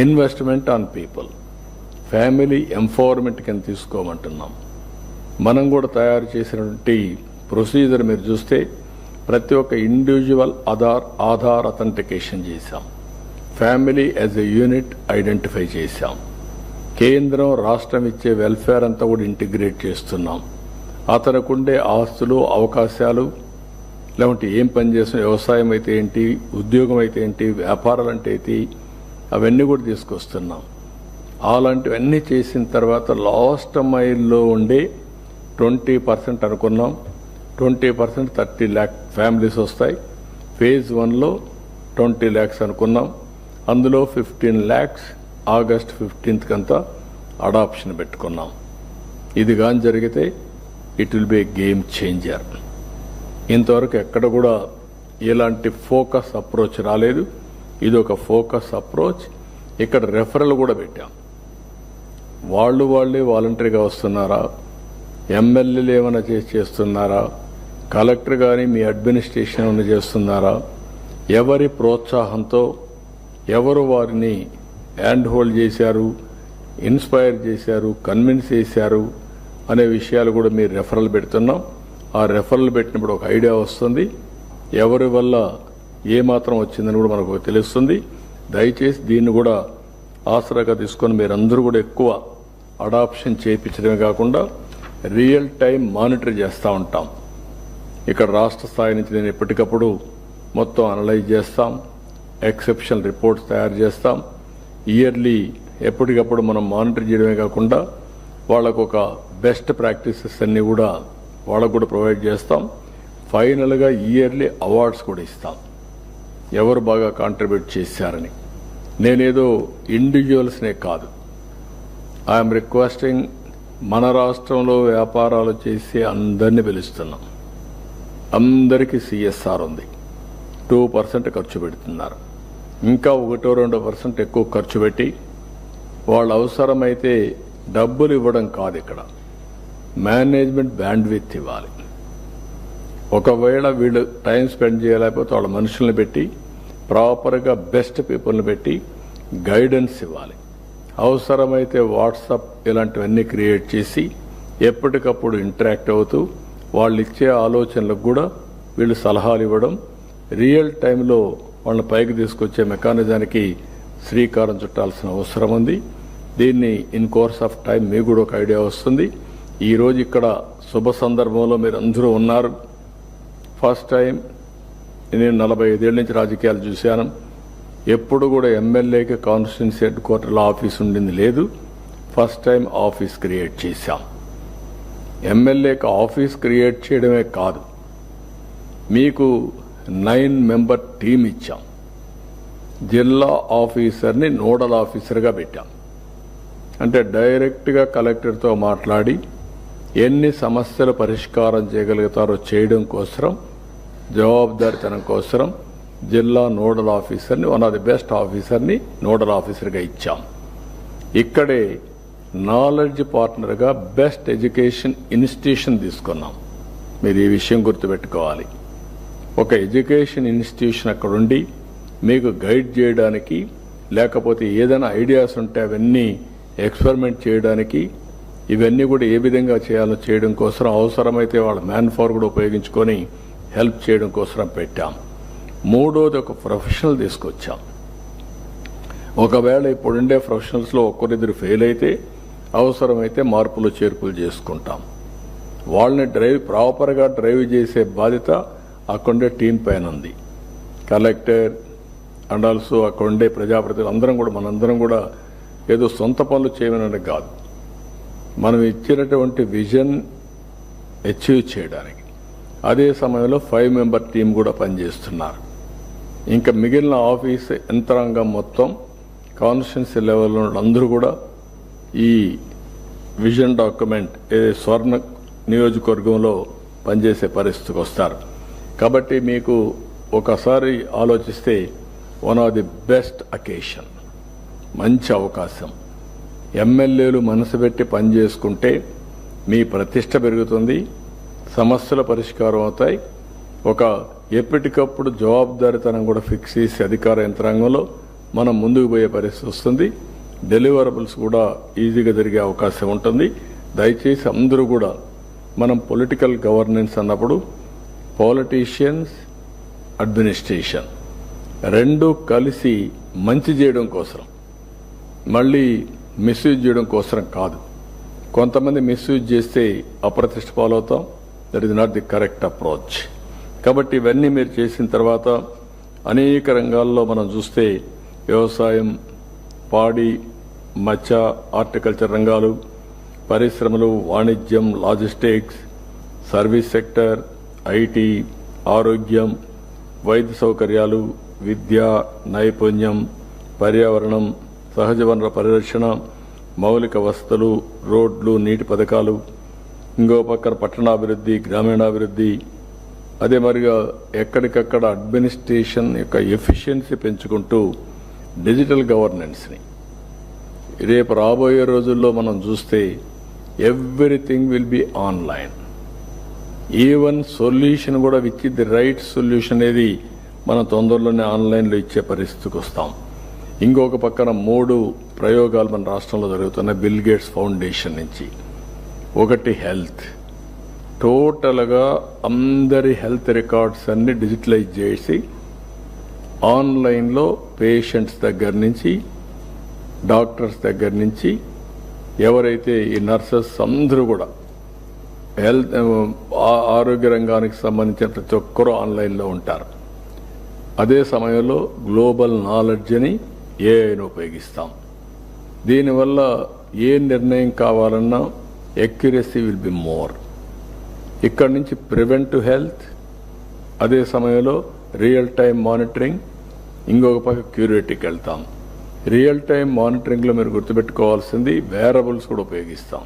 Investment on people. Family empowerment కింద తీసుకోమంటున్నాం. మనం కూడా తయారు చేసినటువంటి ప్రొసీజర్ మీరు చూస్తే ప్రతి ఒక్క ఇండివిజువల్ ఆధార్ ఆధార్ అథెంటికేషన్ చేశాం. Family as a unit identify చేశాం. కేంద్రం రాష్ట్రం ఇచ్చే వెల్ఫేర్ అంతా కూడా ఇంటిగ్రేట్ చేస్తున్నాం. అతనుకుండే ఆస్తులు అవకాశాలు లేకుంటే ఏం పని చేసిన వ్యవసాయం అయితే ఏంటి ఉద్యోగం అయితే ఏంటి వ్యాపారాలు అంటే ఏంటి అవన్నీ కూడా తీసుకొస్తున్నాం. అలాంటివన్నీ చేసిన తర్వాత లాస్ట్ మైల్లో ఉండే ట్వంటీ పర్సెంట్ అనుకున్నాం. Twenty percent thirty lakh families వస్తాయి. ఫేజ్ వన్లో ట్వంటీ ల్యాక్స్ అనుకున్నాం. అందులో ఫిఫ్టీన్ ల్యాక్స్ ఆగస్ట్ ఫిఫ్టీన్త్ కంతా అడాప్షన్ పెట్టుకున్నాం. ఇది కానీ జరిగితే it will be game changer. ఇంతవరకు ఎక్కడ కూడా ఎలాంటి ఫోకస్ అప్రోచ్ రాలేదు. ఇది ఒక ఫోకస్ అప్రోచ్. ఇక్కడ రెఫరల్ కూడా పెట్టాం. వాళ్ళు వాళ్ళే వాలంటరీగా వస్తున్నారా? ఎమ్మెల్యేలు ఏమైనా చేసి చేస్తున్నారా? కలెక్టర్ కానీ మీ అడ్మినిస్ట్రేషన్ ఏమైనా చేస్తున్నారా? ఎవరి ప్రోత్సాహంతో ఎవరు వారిని హ్యాండ్ హోల్డ్ చేశారు? ఇన్స్పైర్ చేశారు? కన్విన్స్ చేశారు? అనే విషయాలు కూడా మీరు రెఫరల్ పెడుతున్నాం. ఆ రెఫరల్ పెట్టినప్పుడు ఒక ఐడియా వస్తుంది. ఎవరి వల్ల ఏ మాత్రం వచ్చిందని కూడా మనకు తెలుస్తుంది. దయచేసి దీన్ని కూడా ఆసరాగా తీసుకొని మీరందరూ కూడా ఎక్కువ అడాప్షన్ చేయించడమే కాకుండా రియల్ టైం మానిటర్ చేస్తూ ఉంటాం. ఇక్కడ రాష్ట్ర స్థాయి నుంచి నేను ఎప్పటికప్పుడు మొత్తం అనలైజ్ చేస్తాం. ఎక్సెప్షనల్ రిపోర్ట్స్ తయారు చేస్తాం. ఇయర్లీ ఎప్పటికప్పుడు మనం మానిటర్ చేయడమే కాకుండా వాళ్ళకు ఒక బెస్ట్ ప్రాక్టీసెస్ అన్నీ కూడా వాళ్ళకు కూడా ప్రొవైడ్ చేస్తాం. ఫైనల్గా ఇయర్లీ అవార్డ్స్ కూడా ఇస్తాం. ఎవరు బాగా కాంట్రిబ్యూట్ చేశారని. నేనేదో ఇండివిజువల్స్నే కాదు. ఐఎమ్ రిక్వెస్టింగ్ మన రాష్ట్రంలో వ్యాపారాలు చేసి అందరినీ పిలుస్తున్నాం. అందరికీ సిఎస్ఆర్ ఉంది. టూ పర్సెంట్ ఖర్చు పెడుతున్నారు. ఇంకా ఒకటో రెండో పర్సెంట్ ఎక్కువ ఖర్చు పెట్టి వాళ్ళ అవసరమైతే డబ్బులు ఇవ్వడం కాదు ఇక్కడ. మేనేజ్మెంట్ బ్యాండ్ విత్ ఇవ్వాలి. ఒకవేళ వీళ్ళు టైం స్పెండ్ చేయలేకపోతే వాళ్ళ మనుషుల్ని పెట్టి ప్రాపర్గా బెస్ట్ పీపుల్ని పెట్టి గైడెన్స్ ఇవ్వాలి. అవసరమైతే వాట్సాప్ ఇలాంటివన్నీ క్రియేట్ చేసి ఎప్పటికప్పుడు ఇంటరాక్ట్ అవుతూ వాళ్ళు ఇచ్చే ఆలోచనలకు కూడా వీళ్ళు సలహాలు ఇవ్వడం రియల్ టైంలో వాళ్ళని పైకి తీసుకొచ్చే మెకానిజానికి శ్రీకారం చుట్టాల్సిన అవసరం ఉంది. దీన్ని ఇన్ కోర్స్ ఆఫ్ టైం మీకు కూడా ఒక ఐడియా వస్తుంది. ఈరోజు ఇక్కడ శుభ సందర్భంలో మీరు అందరూ ఉన్నారు. ఫస్ట్ టైం నేను నలభై ఐదేళ్ళ నుంచి రాజకీయాలు చూశాను. ఎప్పుడు కూడా ఎమ్మెల్యేకి కాన్స్టిట్యున్సీ హెడ్ క్వార్టర్లో ఆఫీస్ ఉండింది లేదు. ఫస్ట్ టైం ఆఫీస్ క్రియేట్ చేశాం. ఎమ్మెల్యేకి ఆఫీస్ క్రియేట్ చేయడమే కాదు. మీకు నైన్ మెంబర్ టీం ఇచ్చాం. జిల్లా ఆఫీసర్ని నోడల్ ఆఫీసర్గా పెట్టాం. అంటే డైరెక్ట్గా కలెక్టర్తో మాట్లాడి ఎన్ని సమస్యలు పరిష్కారం చేయగలుగుతారో చేయడం కోసం జవాబుదారితనం కోసం జిల్లా నోడల్ ఆఫీసర్ని వన్ ఆఫ్ ది బెస్ట్ ఆఫీసర్ని నోడల్ ఆఫీసర్గా ఇచ్చాం. ఇక్కడే నాలెడ్జ్ పార్ట్నర్గా బెస్ట్ ఎడ్యుకేషన్ ఇన్స్టిట్యూషన్ తీసుకున్నాం. మీరు ఈ విషయం గుర్తుపెట్టుకోవాలి. ఒక ఎడ్యుకేషన్ ఇన్స్టిట్యూషన్ అక్కడుండి మీకు గైడ్ చేయడానికి లేకపోతే ఏదైనా ఐడియాస్ ఉంటే అవన్నీ ఎక్స్పెరిమెంట్ చేయడానికి ఇవన్నీ కూడా ఏ విధంగా చేయాలో చేయడం కోసం అవసరమైతే వాళ్ళ మ్యాన్ పవర్ కూడా ఉపయోగించుకొని హెల్ప్ చేయడం కోసం పెట్టాం. మూడోది ఒక ప్రొఫెషనల్ తీసుకొచ్చాం. ఒకవేళ ఇప్పుడుండే ప్రొఫెషనల్స్లో ఒక్కరిద్దరు ఫెయిల్ అయితే అవసరమైతే మార్పులు చేర్పులు చేసుకుంటాం. వాళ్ళని డ్రైవ్ ప్రాపర్గా డ్రైవ్ చేసే బాధ్యత అక్కడుండే టీం పైన ఉంది కలెక్టర్ అండ్ ఆల్సో అక్కడ ఉండే ప్రజాప్రతినిధులు అందరం కూడా మనందరం కూడా ఏదో సొంత పనులు చేయమని కాదు. మనం ఇచ్చినటువంటి విజన్ అచీవ్ చేయడానికి. అదే సమయంలో ఫైవ్ మెంబర్ టీం కూడా పనిచేస్తున్నారు. ఇంకా మిగిలిన ఆఫీస్ యంత్రాంగం మొత్తం కాన్స్టిట్యున్సీ లెవెల్లో అందరూ కూడా ఈ విజన్ డాక్యుమెంట్ ఏ స్వర్ణ నియోజకవర్గంలో పనిచేసే పరిస్థితికి వస్తారు. కాబట్టి మీకు ఒకసారి ఆలోచిస్తే one of the best occasion మంచి అవకాశం. ఎమ్మెల్యేలు మనసు పెట్టి పనిచేసుకుంటే మీ ప్రతిష్ట పెరుగుతుంది సమస్యల పరిష్కారం అవుతాయి. ఒక ఎప్పటికప్పుడు జవాబుదారితనం కూడా ఫిక్స్ చేసి అధికార యంత్రాంగంలో మనం ముందుకు పోయే పరిస్థితి వస్తుంది. డెలివరబుల్స్ కూడా ఈజీగా జరిగే అవకాశం ఉంటుంది. దయచేసి అందరూ కూడా మనం పొలిటికల్ గవర్నెన్స్ అన్నప్పుడు పాలిటీషియన్స్ అడ్మినిస్ట్రేషన్ రెండు కలిసి మంచి చేయడం కోసం మళ్ళీ మిస్యూజ్ చేయడం కోసం కాదు. కొంతమంది మిస్యూజ్ చేస్తే అప్రతిష్ట పాలవుతాం. That is not the correct approach కాబట్టి ఇవన్నీ మీరు చేసిన తర్వాత అనేక రంగాల్లో మనం చూస్తే వ్యవసాయం పాడి మత్స్య హార్టికల్చర్ రంగాలు పరిశ్రమలు వాణిజ్యం లాజిస్టిక్స్ సర్వీస్ సెక్టర్ ఐటీ ఆరోగ్యం వైద్య సౌకర్యాలు విద్య నైపుణ్యం పర్యావరణం సహజ వనరుల పరిరక్షణ మౌలిక వసతులు రోడ్లు నీటి పథకాలు ఇంకో పక్కన పట్టణాభివృద్ధి గ్రామీణాభివృద్ధి అదే మరిగా ఎక్కడికక్కడ అడ్మినిస్ట్రేషన్ యొక్క ఎఫిషియన్సీ పెంచుకుంటూ డిజిటల్ గవర్నెన్స్ని. రేపు రాబోయే రోజుల్లో మనం చూస్తే everything will be online. Even solution కూడా విచ్ ది రైట్ సొల్యూషన్ అనేది మనం తొందరలోనే ఆన్లైన్లో ఇచ్చే పరిస్థితికి వస్తాం. ఇంకొక పక్కన మూడు ప్రయోగాలు మన రాష్ట్రంలో జరుగుతున్నాయి. బిల్ గేట్స్ ఫౌండేషన్ నుంచి. ఒకటి హెల్త్. టోటల్గా అందరి హెల్త్ రికార్డ్స్ అన్ని డిజిటలైజ్ చేసి ఆన్లైన్లో పేషెంట్స్ దగ్గర నుంచి డాక్టర్స్ దగ్గర నుంచి ఎవరైతే ఈ నర్సెస్ అందరూ కూడా హెల్త్ ఆ- ఆరోగ్య రంగానికి సంబంధించిన ప్రతి ఒక్కరూ ఆన్లైన్లో ఉంటారు. అదే సమయంలో గ్లోబల్ నాలెడ్జ్ని ఏఐని ఉపయోగిస్తాం. దీనివల్ల ఏ నిర్ణయం కావాలన్నా ఎక్యురసీ విల్ బి మోర్ ఇక్కడి నుంచి ప్రివెంట్ టు హెల్త్ అదే సమయంలో రియల్ టైం మానిటరింగ్ ఇంకొక పక్క క్యూరేటికి వెళ్తాం. రియల్ టైం మానిటరింగ్లో మీరు గుర్తుపెట్టుకోవాల్సింది వేరబుల్స్ కూడా ఉపయోగిస్తాం.